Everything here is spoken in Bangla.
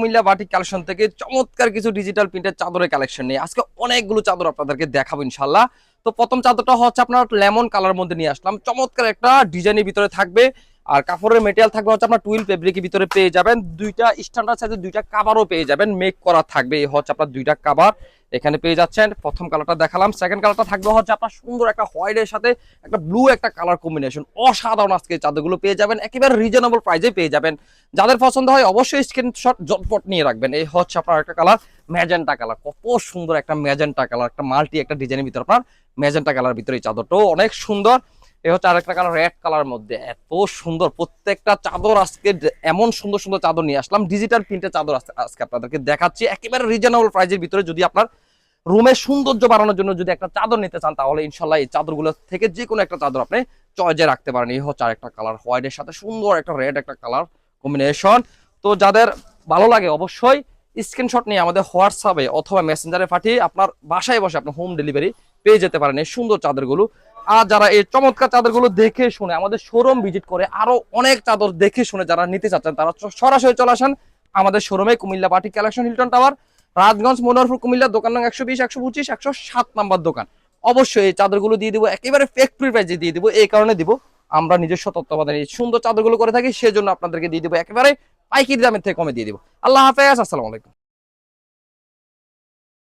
কুমিল্লা বাটিক কালেকশন থেকে চমৎকার কিছু ডিজিটাল প্রিন্টের চাদরের কালেকশন নিয়ে আজকে অনেকগুলো চাদর আপনাদেরকে দেখাবো ইনশাল্লাহ তো প্রথম চাদরটা হচ্ছে আপনার লেমন কালার মধ্যে নিয়ে আসলাম। চমৎকার একটা ডিজাইনের ভিতরে থাকবে। আর কাপড়ের মেটেরিয়াল থাকবে হচ্ছে আপনার টুইল ফেব্রিকের ভিতরে পেয়ে যাবেন। দুইটা স্ট্যান্ডার্ড সাইজের দুইটা কাভারও পেয়ে যাবেন। মেক করা থাকবে। এই হচ্ছে আপনার দুইটা কাভার এখানে পেয়ে যাচ্ছেন। প্রথম কালারটা দেখালাম। সেকেন্ড কালারটা থাকবে হচ্ছে আপনার সুন্দর একটা হোয়াইটের সাথে একটা ব্লু একটা কালার কম্বিনেশন অসাধারণ আজকে চাদরগুলো পেয়ে যাবেন। একেবারে রিজনেবল প্রাইজে পেয়ে যাবেন। যাদের পছন্দ হয় অবশ্যই স্ক্রিনশট জটপট নিয়ে রাখবেন। এই হচ্ছে আপনার একটা কালার ম্যাজেন্টা কালার কত সুন্দর একটা ম্যাজেন্টা কালার একটা মাল্টি একটা ডিজাইনের ভিতরে আপনার ম্যাজেন্টা কালার ভিতরে এই চাদরটাও অনেক সুন্দর। এই হচ্ছে আরেকটা কালার রেড কালার মধ্যে। এত সুন্দর, প্রত্যেকটা চাদর আজকে এমন সুন্দর সুন্দর চাদর নিয়ে আসলাম। ডিজিটাল প্রিন্টের চাদর আজকে আপনাদেরকে দেখাচ্ছি। একেবারে রিজনেবল প্রাইজের ভিতরে যদি আপনার রুমের সৌন্দর্য বাড়ানোর জন্য যদি একটা চাদর নিতে চান, তাহলে ইনশাল্লাহ এই চাদরগুলো থেকে যে কোনো একটা চাদর আপনি চয়েজে রাখতে পারেন। এই হচ্ছে আরেকটা কালার হোয়াইটের সাথে সুন্দর একটা রেড একটা কালার কম্বিনেশন তো যাদের ভালো লাগে অবশ্যই স্ক্রিনশট নিয়ে আমাদের হোয়াটসঅ্যাপে অথবা মেসেঞ্জারে পাঠিয়ে আপনার বাসায় বসে আপনার হোম ডেলিভারি পেয়ে যেতে পারেন এই সুন্দর চাদরগুলো। আর যারা এই চমৎকার চাদরগুলো দেখে শুনে আমাদের শোরুম ভিজিট করে আরও অনেক চাদর দেখে শুনে যারা নিতে চাচ্ছেন, তারা সরাসরি চলে আসেন আমাদের শোরুমে Cumilla party collection Hilton tower Rajganj, Monoharpur, Cumilla, দোকান নং একশো বিশ, একশো পঁচিশ, একশো সাত নাম্বার দোকান। অবশ্যই এই চাদরগুলো দিয়ে দিব, একেবারে ফ্যাক্টরি প্রাইজে দিয়ে দিব, এই কারণে দিব। আমরা নিজস্ব তত্ত্বাবধানে এই সুন্দর চাদরগুলো করে থাকি, সেজন্য আপনাদেরকে দিয়ে দিব, একেবারে পাইকির দামের থেকে কমে দিয়ে দিব। আল্লাহ হাফেজ, আসসালামু আলাইকুম।